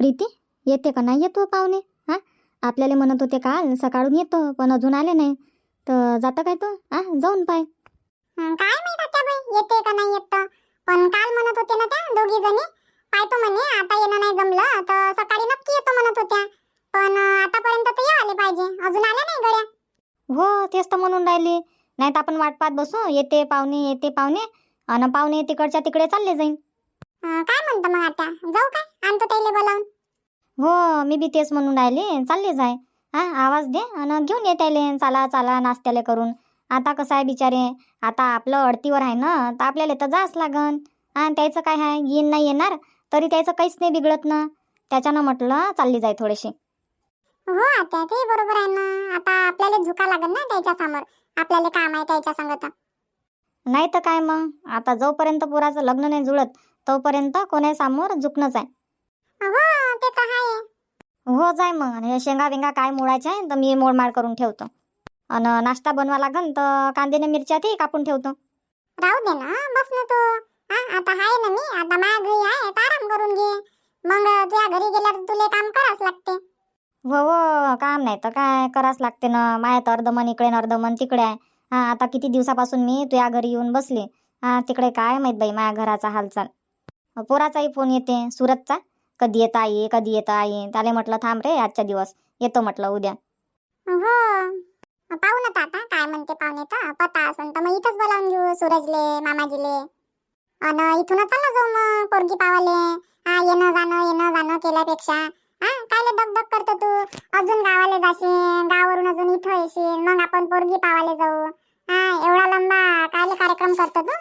प्रीती येते का? नाही येतो पाहुणे? हां? आपल्याला म्हणत होते काल सकाळून येतो पण अजून आले नाही. तर जातं काय तो? हां? जाऊन पाय. हं, काय माहीत आता बाई येते का नाही येत. पण काल म्हणत होते ना त्या दोघी जणी. पाहतो म्हणे आता येणं नाही जमलं तर सकाळी नक्की येतो म्हणत होत्या. पण आतापर्यंत तर ये आले पाहिजे अजून आल्या नाही गड्या. हो तेच तर म्हणून राहिली. नाही तर आपण वाट पाहत बसू येते पाहुणे येते पाहुणे. आणि पाहुणे तिकडच्या तिकडे चालले जाईन. काय म्हणतं मग आता? जाऊ काय आणतो त्याला बोलावून. हो मी बी तेच म्हणून राहिले. चालले जाय. हा आवाज दे आणि घेऊन ये त्याले. चला चला नाश्त्याले करून. आता कसं आहे बिचारे? आता आपलं अडतीवर आहे ना तर आपल्याला तर जाच लागन. हा त्याचं काय आहे? येईन नाही येणार? तरी त्याचं काहीच नाही बिघडत ना. त्याच्यानं म्हटलं चालली जाय थोडीशी. हो आता ते बरोबर आहे ना. आता आपल्याला झुका लागेल ना त्याच्यासमोर. आपल्याला काम आहे त्याच्या संगत. नाही तर काय मग? आता जोपर्यंत पोराचं लग्न नाही जुळत तोपर्यंत कोणासमोर झुकणंच आहे. हो ते तर आहे. हो जाय मग. आणि हे शेंगा बिंगा काय मोडायचे आहे तर मी मोडमाड करून ठेवतो. आणि नाश्ता बनवा लागन तर कांदेने मिरच्या ते कापून ठेवतो. राहू दे ना बस ना तू. हा आता आहे ना मी आता माझ्या घरी आहे तर आराम करून घे. मग तुझ्या घरी गेल्यावर तुला काम करावंच लागते. हो हो काम नाही तर काय करावंच लागते ना. माया तर अर्धमन इकडे न अर्धमन तिकडे आहे. हा आता किती दिवसापासून मी तुझ्या घरी येऊन बसले. हा तिकडे काय माहीत बाई माझ्या घराचा हालचाल. पोराचाही फोन येते सुरतचा. कधी येत ये कधी येता ये त्याला म्हटलं थांब रे आजचा दिवस. येतो म्हटलं उद्या. हो. पाहू ना आता काय म्हणते पाहुणे तर. पता असन तर मग इथंच बोलावून घेऊ सूरजले मामाजीले. अन इथूनच चालला जाऊ मग पोरगी पावाले. हा येणं जाणं येणं जाणं केल्यापेक्षा. हा कायले दग दग करतो तू? अजून गावाला जाशील गावावरून अजून इथं येशील मग आपण पोरगी पावाले जाऊ. हा एवढा लंबा कायले कार्यक्रम करतो तू?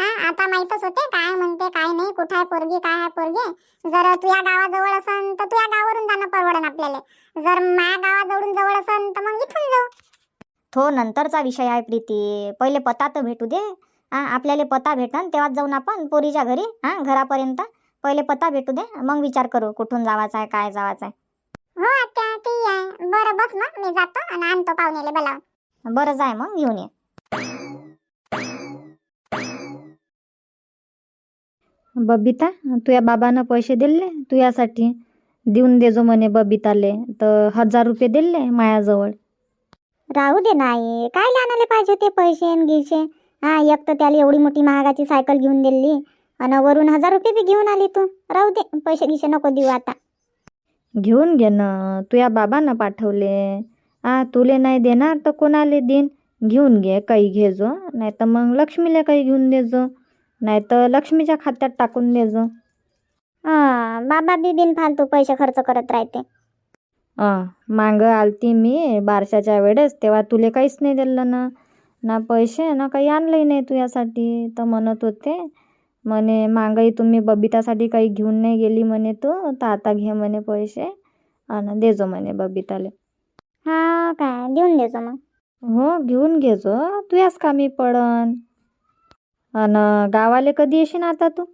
हा आता माहीतच होते काय म्हणते काय नाही कुठं आहे पोरगी काय आहे पोरगी. जर तुझ्या गावाजवळ असन तर तुझ्या गावावरून जाणं परवडन आपल्याला. जर माझ्या गावाजवळून जवळ असन तर मग इथून जाऊ. तो नंतरचा विषय आहे प्रीती. पहिले पत्ता तर भेटू दे. हा आपल्याला पत्ता भेटन तेव्हाच जाऊन आपण पोरीच्या घरी हा घरापर्यंत पहिले पत्ता भेटू दे. मग विचार करू कुठून जावाचा आहे काय जावाचा आहे हो आत्या ते आहे. बरं बस मग. मी जातो आणि आणतो पाहुणेले बोलावून. बरं जाय मग. घेऊन ये. बबिता तुझ्या बाबानं पैसे दिले तुझ्यासाठी देऊन देजो म्हणे बबिताले तर हजार रुपये दिले मायाजवळ. राहू दे नाही काय आणायला पाहिजे ते पैसे न गिसे हा एक तर त्याला एवढी मोठी महागाची सायकल घेऊन दिली आणि वरून हजार रुपये बी घेऊन आली तू. राहू दे पैसे गिसे नको देऊ आता. घेऊन घे ना तुझ्या बाबानं पाठवले. आ तुले नाही देणार तर कोणाले देईन? घेऊन घे काही घे जो नाही तर मग लक्ष्मीला काही घेऊन देजो. नाही तर लक्ष्मीच्या खात्यात टाकून देजो हा बाबा बी बिन फालतू पैसे खर्च करत राहते. मागं आलती मी बारशाच्या वेळेस तेव्हा तुले काहीच नाही दिलं ना. ना पैसे ना काही आणलंही नाही तुझ्यासाठी तर म्हणत होते. म्हणे मागंही तुम्ही बबितासाठी काही घेऊन नाही गेली म्हणे तू तर आता घे म्हणे पैसे. आणि देजो म्हणे बबिताले. हा काय देऊन देतो मग. हो घेऊन घेजो तुझ्याच कामी पडन. अन गावाले कधी येशील आता तू?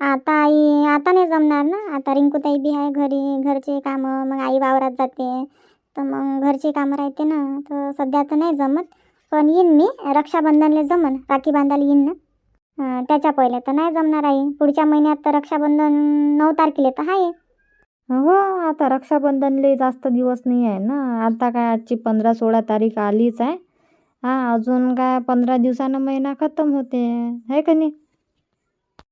आता आई आता नाही जमणार ना. आता रिंकूताई बी आहे घरी घरचे कामं मग आई वावरात जाते. तर मग घरचे कामं राहते ना. तर सध्या तर नाही जमत. पण येईन मी. रक्षाबंधनला जमन. राखी बांधायला येईन ना. त्याच्या पहिले तर नाही जमणार आई. पुढच्या महिन्यात तर रक्षाबंधन नऊ तारखेला तर आहे. हो आता रक्षाबंधनले जास्त दिवस नाही आहे ना. आता काय आजची पंधरा सोळा तारीख आलीच आहे. हा अजून काय पंधरा दिवसानं महिना खतम होते. आहे का नाही?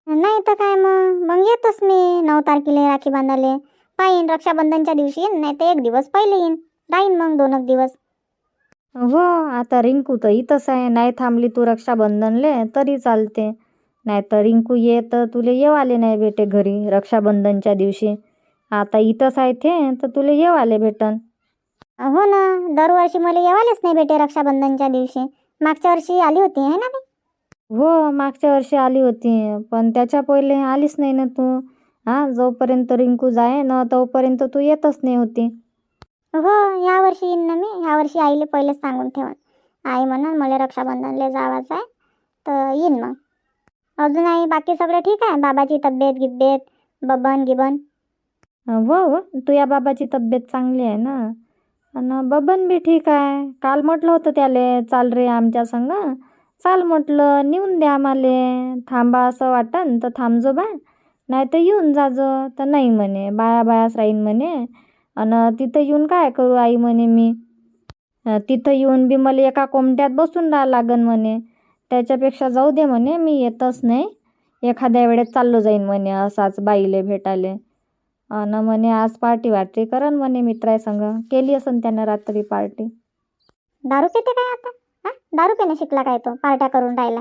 नाही तर काय मग? मग येतोच मी. नऊ तारखेला राखी बांधायला. पाहिन रक्षाबंधनच्या दिवशी येईन नाही तर एक दिवस पहिले येईन. राहीन मग दोन एक दिवस. हो आता रिंकू तर इथंच आहे. नाही थांबली तू रक्षाबंधनले तरी चालते. नाही तर रिंकू ये तर तुले येवाले नाही भेटे घरी रक्षाबंधनच्या दिवशी. आता इथंच आहे ते तर तुले येवाले भेटन. हो ना दरवर्षी मला येवायलाच नाही भेटे रक्षाबंधनच्या दिवशी. मागच्या वर्षी आली होती आहे ना बी? हो मागच्या वर्षी आली होती पण त्याच्या पहिले आलीच नाही ना तू. हा जोपर्यंत रिंकू जाय ना तोपर्यंत तू येतच नाही होती. हो या वर्षी येईन ना मी. ह्या वर्षी आईले पहिलेच सांगून ठेवन. आई म्हणून मला रक्षाबंधनला जावाचं आहे. तर येईन मग. अजून आई बाकी सगळं ठीक आहे? बाबाची तब्येत गिब्येत बबन गिबन? हो हो. तुझ्या बाबाची तब्येत चांगली आहे ना? आणि बबन बी ठीक आहे. काल म्हटलं होतं त्याले चाल रे आमच्या संग. चाल म्हटलं नेऊन द्या आम्हाले थांबा असं वाटन तर थांबजो बा. नाही तर येऊन जाजो. तर नाही म्हणे. बाया बायाच राहीन म्हणे. आणि तिथं येऊन काय करू आई म्हणे मी? तिथं येऊन बी मला एका कोमट्यात बसून राहा लागन म्हणे. त्याच्यापेक्षा जाऊ दे म्हणे. मी येतच नाही. एखाद्या वेळेस चाललो जाईन म्हणे असाच बाईले भेटाले अन म्हणे आज पार्टी वार्टी करन म्हणे मित्रासंग केली असन त्यानं रात्री पार्टी दारू पिते काय आता? हा? दारू पिणे शिकला काय तो पार्ट्या करून राहिला?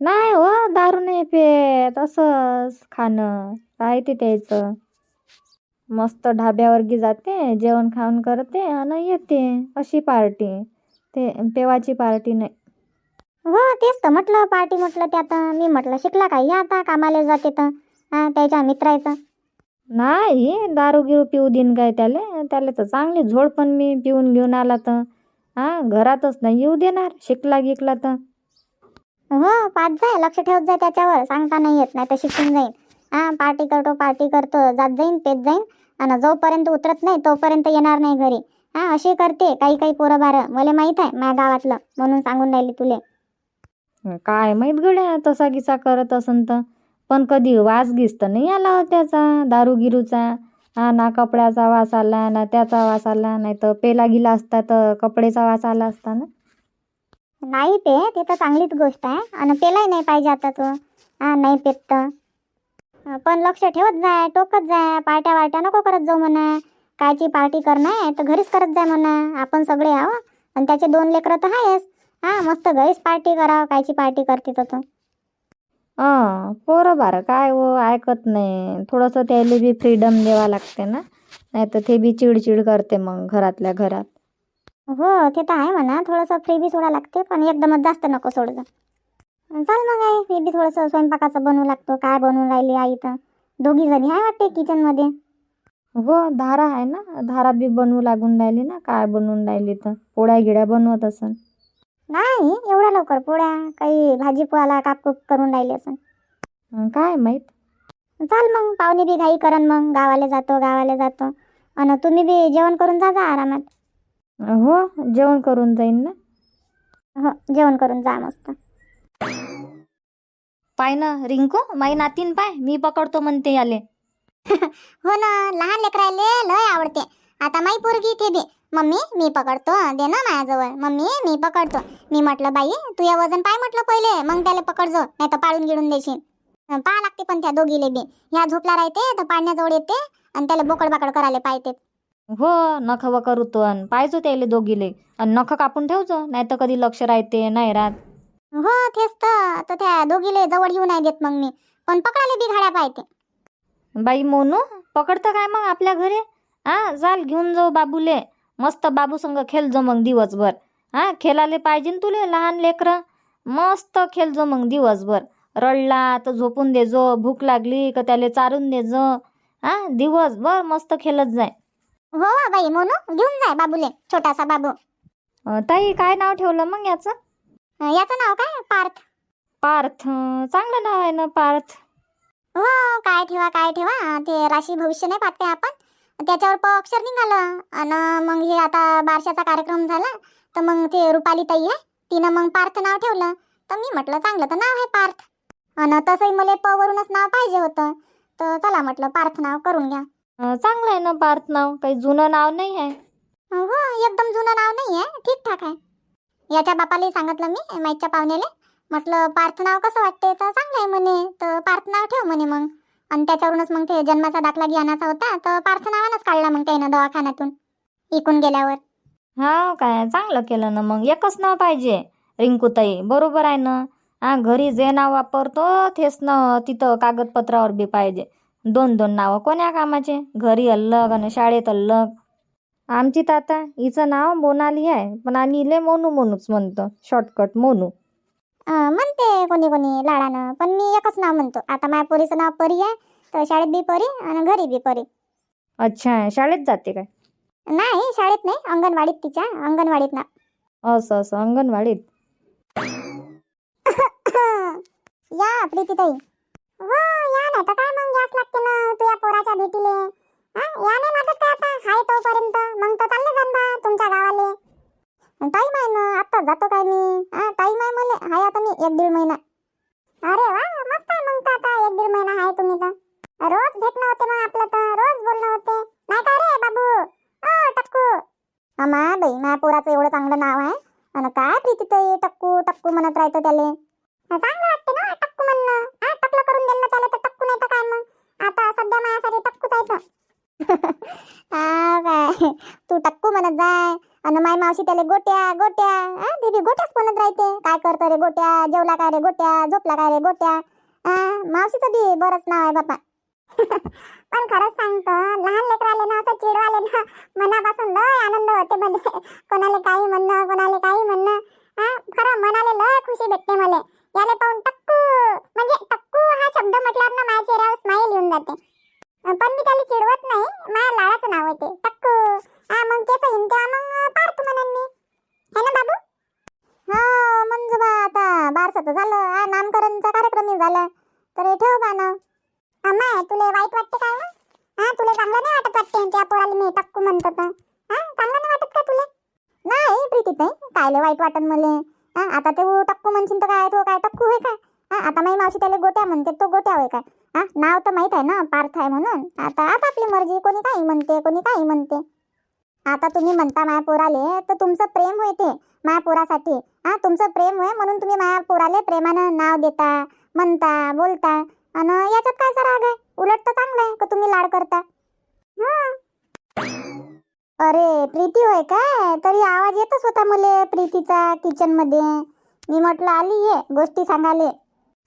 नाही हो दारू नाही पेत. असंच खाणं. राहते त्याचं. मस्त ढाब्यावर गी जाते जेवण खाऊन करते आणि येते. अशी पार्टी ते पेवाची पार्टी नाही. हो तेच तर म्हटलं पार्टी म्हटलं ते आता. मी म्हटलं शिकला काय? या आता कामाला जाते तर. हा त्याच्या मित्राचं नाही दारू गिरू पिऊ देईन काय त्याले? त्याला तर चांगली झोड पण मी पिऊन घेऊन आला तर. हा घरातच नाही येऊ देणार शिकला गिकला तर. हो पाच जाय लक्ष ठेवत जाय त्याच्यावर सांगता नाही येत नाही तर शिकून जाईन. हा पार्टी करतो पार्टी करतो जात जाईन पेत जाईन आणि जोपर्यंत उतरत नाही तोपर्यंत येणार नाही घरी. हा अशी करते काही काही पोरं बारं मला माहीत आहे माझ्या गावातलं म्हणून सांगून राहिली तुले. काय माहीत गड्या तसा गिसा करत असन तर. पण कधी वास गिस तर नाही आला त्याचा? दारू गिरूचा? हा ना कपड्याचा वास आला ना त्याचा वास आला नाही तर पेला गिला असता तर कपडेचा वास आला असता ना? नाही पे ते तर चांगलीच गोष्ट आहे. आणि पेलाही नाही पाहिजे आता तो. हा नाही पेत तर. पण लक्ष ठेवत जाय टोकत जाय पार्ट्या वाट्या नको करत जाऊ म्हणा. कायची पार्टी करणार आहे तर घरीच करत जाय म्हणा. आपण सगळे आहो. आणि त्याचे दोन लेकरं तर आहेच. हा मस्त घरीच पार्टी करावं कायची पार्टी करते तर तो. हा पोरं बारं काय हो ऐकत नाही. थोडंसं त्याला बी फ्रीडम द्यावा लागते ना. नाही तर ते बी चिडचिड करते मग घरातल्या घरात. हो ते तर आहे म्हणा. थोडंसं फ्री बी सोडा लागते पण एकदमच जास्त नको सोडलं चल मग आई मी बी थोडंसं स्वयंपाकाचं बनवू लागतो. काय बनवून राहिली आई तर? दोघी जणी आहे वाटते किचनमध्ये हो धारा आहे ना. धारा बी बनवू लागून राहिली ना. काय बनवून राहिली तर? पोळ्या गिड्या बनवत असन. नाही एवढ्या लवकर पोळ्या काही भाजीपोळाला कापकूप करून राहिली असं. काय माहीत? चाल मग पाहुणे बी घाई करन मग गावाला जातो गावाला जातो. आणि तुम्ही बी जेवण करून जा जा आरामात. हो जेवण करून जाईन ना. हो जेवण करून जा मस्त. पाय ना रिंकू माई नातीन पाय मी पकडतो म्हणते याले. हो ना लहान लेकराले लय आवडते. आता माई पोरगी ते बी. मम्मी मी पकडतो. दे ना माझ्याजवळ. मम्मी मी पकडतो. मी म्हटलं बाई तू या वजन पाय म्हटलं पहिले. मग त्याला पकडजो नाही तर पाळून गिळून देशील. पहा लागते पण त्या दोघीले बी. ह्या झोपला राहते तर पाळण्याजवळ येते आणि त्याला बोकड बाकड करायला पाहिजे हो नख व करू तो अन पाहिजो त्याले दोघीले. अन नख कापून ठेवजो नाही तर कधी लक्ष राहते नाही राहत. हो तेच तर. तर त्या दोघीले जवळ येऊ नाही देत मग मी. पण पकडायला बी घाड्या पाहिजे बाई मोनू पकडतं काय मग आपल्या घरी? हा चाल घेऊन जाऊ बाबूले. मस्त बाबू संग खेळजो मग दिवसभर. हा खेळाले पाहिजे न तुले लहान लेकरं? मस्त खेळजो मग दिवसभर. रडला तर झोपून देजो भूक लागली का त्याले चारून देजो हा दिवसभर मस्त खेळत जाय. हो वा बाई मोनू घेऊन जाय बाबूले छोटासा बाबू. अं, ताई काय नाव ठेवलं मग याचं? अं, याचं नाव काय? पार्थ. पार्थ. चांगलं नाव आहे ना पार्थ? हो काय ठेवा काय ठेवा. ते राशी भविष्य नाही पाहते आपण? त्याच्यावर प अक्षर निघालं. आणि मग हे आता बारशाचा कार्यक्रम झाला तर मग ते रुपाली ताई आहे तिनं मग पार्थ नाव ठेवलं. तर मी म्हटलं चांगलं तर नाव आहे पार्थ. आणि तसंही मला प वरूनच नाव पाहिजे होतं. तर चला म्हटलं पार्थ नाव करून घ्या. चांगलं आहे ना पार्थ नाव? काही जुनं नाव नाही आहे? हो एकदम जुनं नाव नाही आहे. ठीकठाक आहे. याच्या बापालाही सांगितलं मी माईच्या पाहुण्याले. म्हटलं पार्थ नाव कसं वाटते तर चांगलं आहे म्हणे. तर पार्थ नाव ठेव म्हणे मग. आणि त्याच्यावरूनच मग ते जन्माचा दाखला घे होता तर पार्थ नावानच काढला मग त्यानं दवाखान्यातून इकून गेल्यावर. हा काय चांगलं केलं ना मग. एकच नाव पाहिजे रिंकूताई. बरोबर आहे ना? हा घरी जे नाव वापरतो तेच ना तिथं कागदपत्रावर बी पाहिजे. दोन दोन नावं कोण्या कामाचे? घरी अलग आणि शाळेत अलग. आमची तर आता हिचं नाव मोनाली आहे पण आम्ही इले मोनू मोनूच म्हणतो शॉर्टकट मोनू. म्हणते कोणी कोणी लाडानं. पण मी एकच नाव म्हणतो. आता माझ्या पोरीचं नाव परी आहे तर शाळेत बी परी आणि घरी बी परी. अच्छा शाळेत जाते काय? नाही शाळेत नाही. अंगणवाडीत तिच्या अंगणवाडीत ना. असं असं. अंगणवाडीत? या आपली तिथं हो या नाही तर काय मग याच लागते ना तुझ्या पोराच्या भेटीले. हा या नाही लागत काय आता? हाय तोपर्यंत. मग तर चालले जाण बा तुमच्या गावाले. टाईम आहे ना आता जातो काय मी? हा टाईम आहे मला. आहे आता मी एक दीड महिना. अरे वा मस्त आहे मग आता एक दीड महिना आहे तुम्ही तर. रोज भेटणं होते मग आपलं तर रोज बोलणं होते. नाही का रे बाबू? ओ टक्कू. अमा बाई माझ्या पोराचं एवढं चांगलं नाव आहे. आणि काय प्रीती ताई टक्कू टक्कू म्हणत राहतो त्याले. चांगलं वाटते ना टक्कू म्हणणं. हा टकलं करून दिलं त्याला तर टक्कू नाही तर काय मग? आता सध्या माझ्यासाठी टक्कूच आहे हा काय? तू टक्कू म्हणत जाय. आणि माय मावशी त्याला गोट्या गोट्या हा ते बी गोट्याच म्हणत राहते. काय करतो रे गोट्या? जेवला काय रे गोट्या? झोपला काय रे गोट्या? हा मावशीचं बी बरंच नाव आहे बापा. पण खरंच सांगतो लहान लेकराले ना असं चिडवाले ना मनापासून लय आनंद होते मला. कोणाला काही म्हणणं कोणाला काही म्हणणं. हा खरं मनाले लय खुशी भेटते मला. याले पाहून टक्कू म्हणजे टक्कू हा शब्द म्हटल्यावर ना माझ्या चेहऱ्यावर स्माईल येऊन जाते. पण मी त्याला चिडवत नाही. माझ्या लाडाचं नाव आहे ते टक्कू. हा मग केस येईन तेव्हा मग पाडतो म्हणून मी. है ना बाबू? हो, हा म्हणजे बा आता बारसाचं झालं. हा नामकरणचा कार्यक्रम झाला. तर हे ठेव बा ना अम्मा तुला वाईट वाटते काय हा तुला चांगलं नाही वाटत वाटते? त्या पोराला मी टक्कू म्हणतो तर. हा चांगलं नाही वाटत का तुला? नाही प्रीती नाही. कायले वाईट वाटन मले. हा आता ते टक्कू म्हणशील तर काय तो काय टक्कू होय काय हा आता माझी मावशी त्याला गोट्या म्हणते तो गोट्या होय काय हा? नाव तर माहीत आहे ना पार्थ आहे म्हणून. आता आता आपली मर्जी कोणी काही म्हणते कोणी काही म्हणते. आता तुम्ही म्हणता माया पोराले तर तुमचं प्रेम होय ते माया पोरासाठी. हा तुमचं प्रेम होय म्हणून तुम्ही माया पोराले प्रेमानं नाव देता म्हणता बोलता. आणि याच्यात काय राग आहे उलट तर चांगलं आहे का तुम्ही लाड करता? अरे प्रीती होय काय? तरी आवाज येतच होता मले प्रीतीचा किचनमध्ये. मी म्हटलं आली ये गोष्टी सांगाले.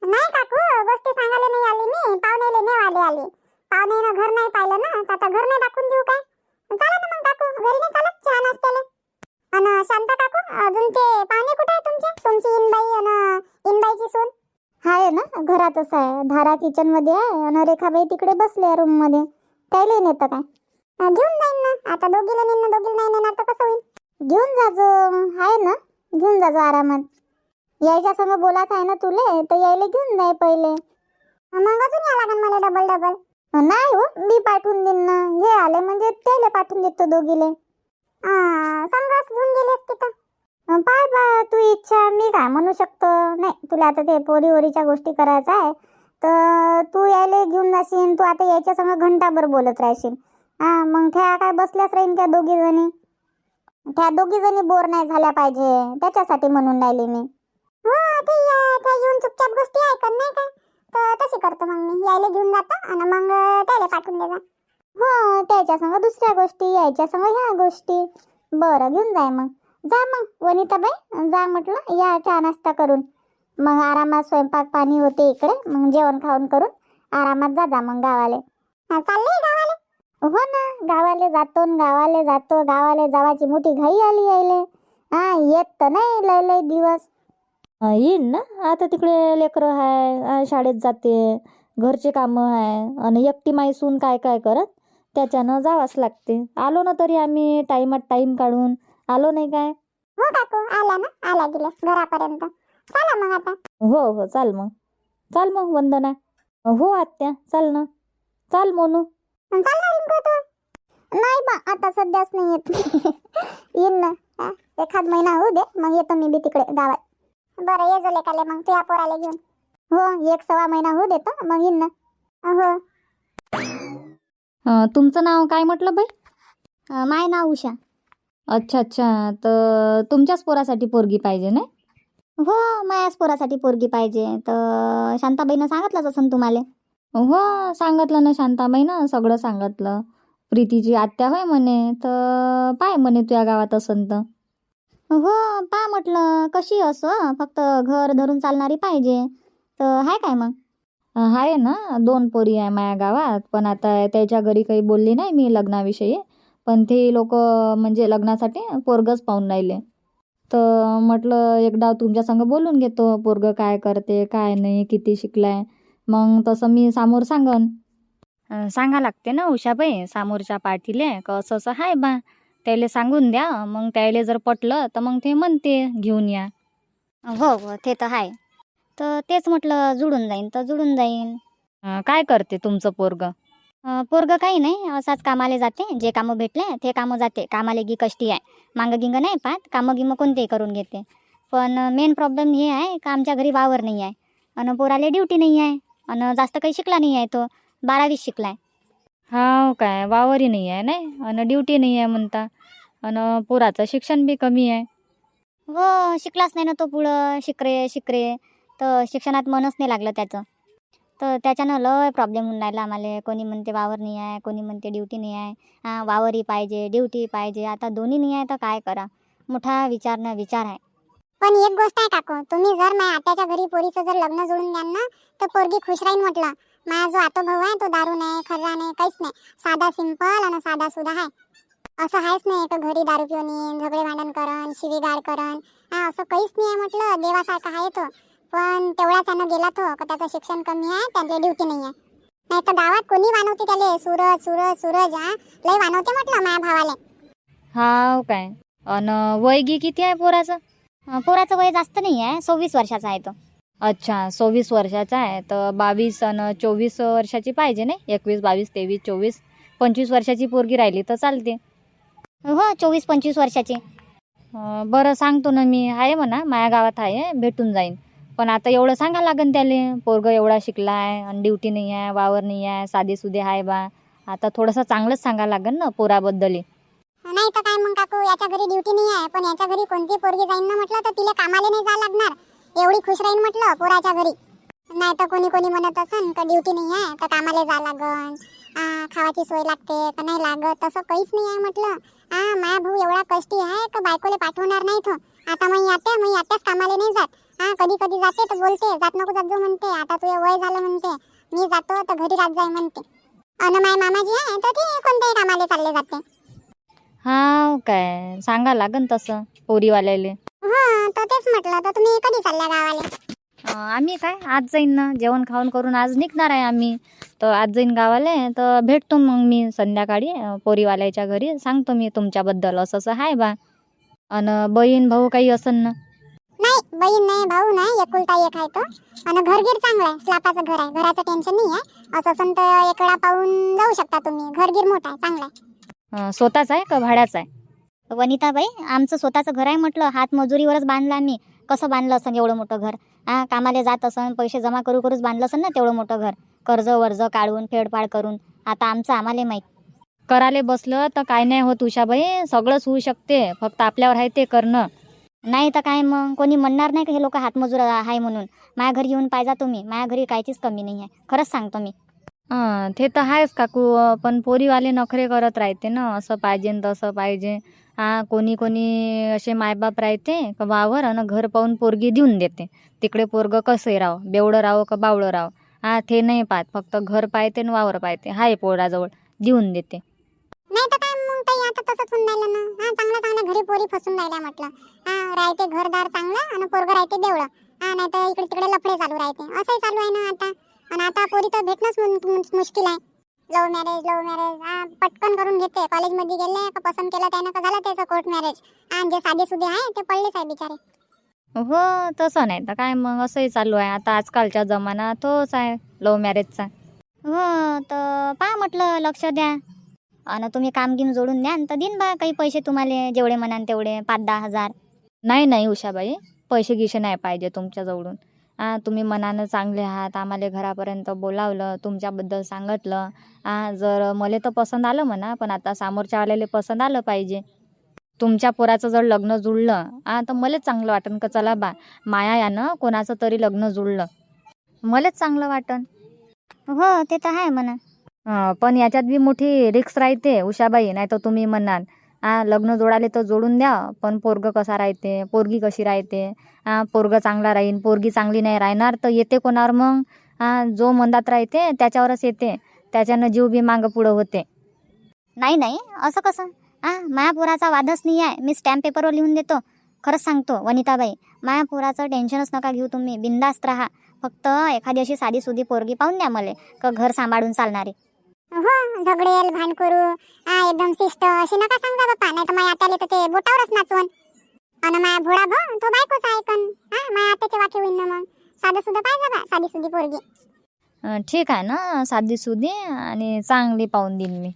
नाही काकू गोष्टी सांगायला नाही आली मी. पाहुण्याला नाही आले. आली ना घर नाही पाहिलं ना तर आता घर नाही दाखवून देऊ काय? चला ना मग काकू घरी नाही चालत? चहा नाश्त्याला. आणि शांता काकू अजून ते पाहुणे कुठे आहे तुमचे? तुमची इनबाई अन इनबाईची सून? आहे ना घरातच आहे. धारा किचनमध्ये आहे. अन रेखाबाई तिकडे बसले रूममध्ये त्याला नेतं काय? घेऊन जाईन ना. आता दोघीला नेणं दोघीला नाही नेणार तर कसं होईल? घेऊन जाजो आहे ना? घेऊन जाजो आरामात. यायच्या संग बोलाच आहे ना तुले तर यायला घेऊन जाय पहिले. मग अजून या लागन मला डबल डबल नाही हो मी पाठवून देईन ना. हे आले म्हणजे त्याला पाठवून देतो दोघीले. संघच घेऊन गेले असते का पाय बा तू इच्छा मी काय म्हणू शकतो? नाही तुला आता ते पोरी ओरीच्या गोष्टी करायचा आहे तर तू यायला घेऊन जाशील तू आता यायच्या संग घंटाभर बोलत राहशील. हा मग त्या काय बसल्याच राहीन त्या दोघी जणी त्या दोघी जणी बोर नाही झाल्या पाहिजे त्याच्यासाठी म्हणून राहिली मी. ते येऊन चुपचाप गोष्टी ऐकत नाही काय तर तशी करतो मग मी. यायला घेऊन जातो आणि मग त्याला पाठवून देजा हो त्याच्या संग दुसऱ्या गोष्टी यायच्या संग ह्या गोष्टी. बरं घेऊन जाय मग. जा मग वनिताबाई. जा म्हटलं या चहा नाश्ता करून. मग आरामात स्वयंपाक पाणी होते इकडे. मग जेवण खाऊन करून आरामात जा जा मग गावाले. चालले गावाले? हो ना गावाले जातो गावाले जातो. गावाले जावाची मोठी घाई आली यायले. हा येत तर नाही लय लय दिवस. येईन ना? आता तिकडे लेकरं आहे शाळेत जाते घरचे कामं आहे आणि एकटी माई सून काय काय करत त्याच्यानं जावंच लागते. आलो ना तरी आम्ही टाईमात टाईम काढून. आलो नाही काय? हो काकू आल्या ना? आल्या गेल्या घरापर्यंत. चला मग आता. हो हो चाल मग. चाल मग वंदना. हो आत्या चाल ना. चाल मोनू. चालला रिंकू तू. नाही बा आता सध्याच नाही येत. येईन ना. एखाद महिना होऊ दे मग येतो मी बी तिकडे गावात. बरं ये जो लेकाले मग तुझ्या पोराला घेऊन. हो एक सव्वा महिना होऊ देतो मग येईन ना. हो. अं, तुमचं नाव काय म्हटलं बाई? अं, माय नाव उषा. अच्छा अच्छा तर तुमच्याच पोरासाठी पोरगी पाहिजे ना हो मायाच पोरासाठी पोरगी पाहिजे. तर शांताबाईनं सांगितलंच असं तुम्हाला? हो सांगितलं ना शांताबाईनं सगळं सांगितलं. प्रीतीची आत्या होय म्हणे तर पाय म्हणे तुझ्या गावात असन तर. हो पा म्हटलं कशी असं फक्त घर धरून चालणारी पाहिजे. तर हाय काय मग? आहे ना दोन पोरी आहे माझ्या गावात. पण आता त्याच्या घरी काही बोलली नाही मी लग्नाविषयी. पण ते लोक म्हणजे लग्नासाठी पोरगच पाहून राहिले. तर म्हटलं एकदा तुमच्या संग बोलून घेतो. पोरग काय करते काय नाही किती शिकलाय. मग तसं मी समोर सांगन. सांगा लागते ना उषाबाई. समोरच्या पाठीले. का असं असं आहे बा? त्याले सांगून द्या मग त्याले जर पटलं तर मग ते म्हणते घेऊन या. हो हो ते तर आहे तर तेच म्हटलं जुळून जाईन. तर जुळून जाईन. अं, काय करते तुमचं पोरग? अं, पोरगं काही नाही असाच कामाला जाते जे कामं भेटले ते कामं जाते. कामाला गी कष्टी आहे. मांग गिंग नाही पाहत कामं गिमं कोणतेही करून घेते. पण मेन प्रॉब्लेम हे आहे का आमच्या घरी वावर नाही आहे. आणि पोराले ड्युटी नाही आहे. आणि जास्त काही शिकला नाही आहे तो. बारावीत शिकलाय. हा काय वावरही नाही आहे नाही? आणि ड्युटी नाही आहे म्हणता. आणि पोराचं शिक्षण बी कमी आहे. हो शिकलाच नाही ना तो पुढं. शिकरे शिकरे. तर शिक्षणात मनच नाही लागलं त्याचं. तर त्याच्यानं लय प्रॉब्लेम होऊन राहिला आम्हाला. कोणी म्हणते वावर नाही आहे कोणी म्हणते ड्युटी नाही आहे. हां वावरही पाहिजे ड्युटी पाहिजे. आता दोन्ही नाही आहे तर काय करा? मोठा विचार न विचार आहे. पण एक गोष्ट आहे काकू तुम्ही जर माझ्या आत्याच्या घरी पोरीचं जर लग्न जुळून द्याल ना तर पोरगी खुश राहील म्हटलं. माझा जो आतो भाऊ आहे तो दारू नाही खर्रा नाही काहीच नाही. साधा सिंपल आणि साधा सुद्धा आहे. असं आहेच नाही तो घरी दारू पिऊन येईन झगडे भांडण करन शिवीगाळ करन हा असं काहीच नाही आहे म्हटलं. देवासारखा आहे तो. पण तेवढा त्यानं गेला तो का त्याचं शिक्षण कमी आहे त्याला ड्युटी नाही आहे. नाही तर गावात कोणी वानवते त्याले? सूरज सूरज सूरज हा? लय वानवते म्हटलं माझ्या भावाला. हा काय? अन वय गी किती आहे पोराचं? पोराचं वय जास्त नाही आहे सव्वीस वर्षाचा आहे तो. अच्छा सव्वीस वर्षाचा आहे. तर बावीस आणि चोवीस वर्षाची पाहिजे नाही? एकवीस बावीस तेवीस चोवीस पंचवीस वर्षाची पोरगी राहिली तर चालते. हो चोवीस पंचवीस वर्षाची. बरं सांगतो ना मी. आहे म्हणा माया गावात आहे भेटून जाईन. पण आता एवढं सांगा लागन त्याले. पोरग एवढा शिकला आहे आणि ड्युटी नाही आहे वावर नाही आहे साधे सुधे आहे बा. आता थोडंसं चांगलंच सांगा लागन ना पोराबद्दल. नाही तर काय मग काकू? याच्या घरी ड्युटी नाही आहे पण याच्या घरी कोणती पोरगी जाईन ना म्हटलं तर तिला कामाला नाही जा लागणार. एवढी खुश राहीन म्हटलं पोराच्या घरी. नाही तर कोणी कोणी म्हणत असन का ड्युटी नाही आहे तर कामाला जा लागन आ, खावाची सोय लागते का नाही लागत तसं काहीच नाही आहे म्हटलं. हा माया भाऊ एवढा कष्टी आहे का बायकोले पाठवणार नाही तो? आता मग यात्या मग यात्याच कामाला नाही जात. हा कधी कधी जाते तर बोलते जात नको जात जाऊ म्हणते आता तुझे वय झालं म्हणते मी जातो तर घरी रात जाय म्हणते. अन माय मामाजी आहे तर ते कोणत्याही कामाला चालले जाते. हा काय सांगा लागन तसं पोरीवाल्याले. हा तर तेच म्हटलं तर तुम्ही कधी चालल्या गावाले? अं, आम्ही काय आज जाईन ना जेवण खाऊन करून आज निघणार आहे आम्ही. तर आज जाईन गावाले तर भेटतो मग मी संध्याकाळी अं, पोरीवाल्याच्या घरी. सांगतो मी तुमच्याबद्दल असं असं आहे बा. आणि बहीण भाऊ काही असन ना? नाही बहीण नाही भाऊ नाही एकुलता एक आहे तो. आणि घरगीर चांगलं आहे स्लापाचं घर आहे घराचं टेन्शन नाही आहे. असं तर एक वेळा पाहून जाऊ शकता तुम्ही घरगीर मोठा आहे चांगला आहे. अं, स्वतःच आहे का भाड्याचं आहे? वनिताबाई आमचं स्वतःचं घर आहे म्हटलं. हात मजुरीवरच बांधलं आम्ही. कसं बांधलं असं एवढं मोठं घर? हां कामाला जात असन पैसे जमा करू करूच बांधलं असन ना तेवढं मोठं घर? कर्ज वर्ज काढून फेडफाड करून. आता आमचं आम्हाला माहीत. कराले बसलं तर काय नाही होत उषाबाई. सगळंच होऊ शकते. फक्त आपल्यावर आहे ते करणं. नाही तर काय मग? कोणी म्हणणार नाही का हे लोक हातमजूर आहे म्हणून? माझ्या घरी येऊन पाहिजा तुम्ही. माझ्या घरी काहीचीच कमी नाही आहे. खरंच सांगतो मी. हं, ते तर आहेच काकू. पण पोरीवाले नखरे करत राहते ना. असं पाहिजे तसं पाहिजे. हा कोणी कोणी असे मायबाप राहते का वावर आणि घर पाहून पोरगी देऊन देते. तिकडे पोरग कसंही राव? बेवडं राव का बावळं राव? हा ते नाही पाहत. फक्त घर पाहते आणि वावर पाहते. हाय पोराजवळ. देऊन देते. नाही तर काय मग ताई आता तसंच होऊन राहिलं ना? हा चांगल्या चांगल्या घरी पोरी फसून राहिल्या म्हटलं. हा राहते घरदार चांगलं आणि पोरग राहते बेवळं हा नाही तर इकडे तिकडे लफडे चालू राहते. असंही चालू आहे ना आता? आणि आता पोरी तर भेटणंच मुन- मुन- मुश्किल आहे. लव्ह मॅरेज लव्ह मॅरेज हा पटकन करून घेते. कॉलेजमध्ये गेले का पसंत केलं त्यानं का झालं त्याचं कोर्ट मॅरेज आणि जे साधे सुधे आहे ते पडलेच आहे बिचारे. हो तसं नाही तर काय मग असंही चालू आहे. आता आजकालच्या जमाना तोच आहे लव्ह मॅरेजचा हो तर पहा म्हटलं लक्ष द्या. आणि तुम्ही काम गिम जोडून द्या तर देईन बा काही पैसे तुम्हाला जेवढे म्हणान तेवढे पाच दहा हजार. नाही नाही उषाबाई. पैसे गिसे नाही पाहिजे तुमच्याजवळून हा तुम्ही मनानं चांगले आहात आम्हाला घरापर्यंत बोलावलं तुमच्याबद्दल सांगितलं. हा जर मला तर पसंत आलं म्हणा पण आता समोरच्या आलेले पसंत आलं पाहिजे. तुमच्या पोराचं जर लग्न जुळलं हा तर मलाच चांगलं वाटन का? चला बा माया यानं कोणाचं तरी लग्न जुळलं. मलाच चांगलं वाटन. हो ते तर आहे म्हणा. हं, पण याच्यात बी मोठी रिक्स राहते उषाबाई नाही तर तुम्ही म्हणाल. हा लग्न जोडाले तर जोडून द्या पण पोरग कसा राहते पोरगी कशी राहते? हा पोरग चांगला राहीन पोरगी चांगली नाही राहणार तर येते कोणावर मग? आ जो मंदात राहते त्याच्यावरच येते त्याच्यानं जीव बी मागं पुढं होते. नाही नाही असं कसं? आ माया पोराचा वादच नाही आहे. मी स्टॅम्प पेपरवर लिहून देतो. खरंच सांगतो वनिताबाई माया पोराचं टेन्शनच नका घेऊ तुम्ही. बिंदास्त राहा. फक्त एखादी अशी साधी सुधी पोरगी पाहून द्या मला का घर सांभाळून चालणारी. हो झगडेल भांड करू हा एकदम शिस्त अशी नका सांगा बाप्पा. नाही तर माझ्या आत्याला तर ते बोटावरच नाचवण. आणि माझ्या भोळा भाऊ तो बायकोच ऐकन हा माझ्या आत्याचे वाक्य होईन ना मग. साधं सुद्धा पाहिजे बा साधी सुधी पोरगी. अं, ठीक आहे ना साधी सुधी आणि चांगली पाहून देईन मी.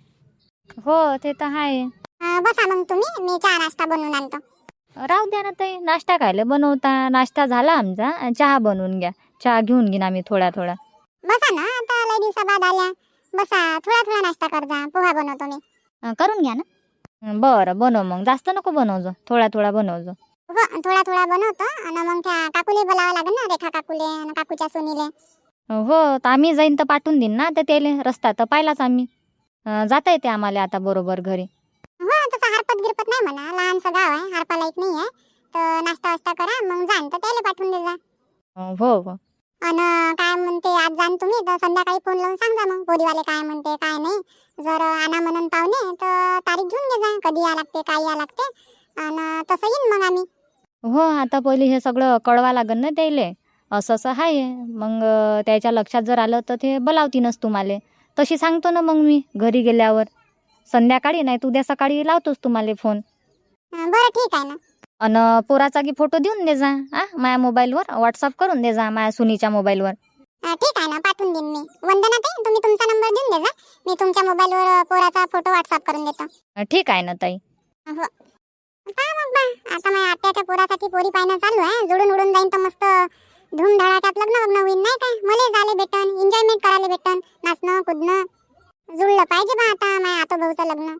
हो ते तर आहे. अं, बसा मग तुम्ही मी चहा नाश्ता बनवून आणतो. राहू द्या ना ताई नाश्ता खायला बनवता नाश्ता झाला आमचा चहा बनवून घ्या. चहा घेऊन घेईन आम्ही थोडा थोडा. बसा ना आता लय दिवसाबाद आल्या. बसा थोडा थोडा नाश्ता कर जा पोहा बनवतो मी. अं, करून घ्या ना. बरं बनव मग. जास्त नको बनवजो. थोडा थोडा बनवजो. हो थोडा थोडा बनवतो आणि मग त्या काकूले बोलावं लागेल ना रेखा काकूले आणि काकूच्या सुनीले. हो तर आम्ही जाईन तर पाठवून देईन ना तर त्याले रस्ता तर पाहिलाच आम्ही. अं, जाता येते आम्हाला आता बरोबर घरी. हो तसं हरपत गिरपत नाही म्हणा. लहानसं गाव आहे हरपा लाईक नाही आहे. तर नाश्ता वास्ता करा मग जाण तर त्याला पाठवून दे जा. अं, हो हो. अन काय म्हणते आज जाण तुम्ही तर संध्याकाळी फोन लावून सांगा मग पोरीवाले काय म्हणते काय नाही. जर आणा म्हणून पाहुणे तर तारीख घेऊन घे जा कधी या लागते काय या लागते. आणि तसं येईन मग आम्ही. हो आता पहिले हे सगळं कळवा लागन ना त्याले. असं असं आहे मग त्याच्या लक्षात जर आलं तर ते बोलावतीनच तुम्हाला. तशी सांगतो ना मग मी घरी गेल्यावर. संध्याकाळी नाही तर उद्या सकाळी लावतोच तुम्हाला फोन बरं ठीक आहे ना. अन पोराचा की फोटो देऊन दे जा आ माझ्या मोबाईलवर व्हॉट्सअप करून दे जा माझ्या सुनीच्या मोबाईलवर ठीक आहे ना पाठवून देईन मी. वंदना ताई तुम्ही तुमचा नंबर देऊन दे जा. मी तुमच्या मोबाईलवर पोराचा फोटो व्हॉट्सअप करून देतो. ठीक आहे ना ताई. काय मग बा आता माझ्या आत्याच्या पोरासाठी पोरी पाहणं चालू आहे. जुडून उडून जाईन तर मस्त धूमधडाक्यात लग्न लग्न होईन नाही काय मला झाले भेटन एन्जॉयमेंट करायला भेटन. नाचणं कुदणं जुळलं पाहिजे बा आता माझ्या आतो भाऊचं लग्न.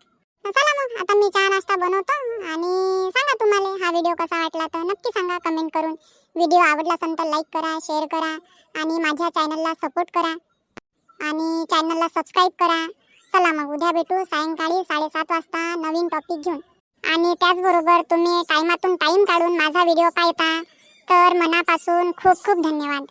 चला मग आता मी चहा नाश्ता बनवतो आणि सांगा तुम्हाला हा व्हिडिओ कसा वाटला तर नक्की सांगा कमेंट करून. व्हिडिओ आवडला असेल तर लाईक करा शेअर करा आणि माझ्या चॅनलला सपोर्ट करा आणि चॅनलला सबस्क्राईब करा. चला मग उद्या भेटू सायंकाळी साडेसात वाजता नवीन टॉपिक घेऊन. आणि त्याचबरोबर तुम्ही टायमातून टाईम काढून माझा व्हिडिओ पाहता. तर मनापासून खूप खूप धन्यवाद.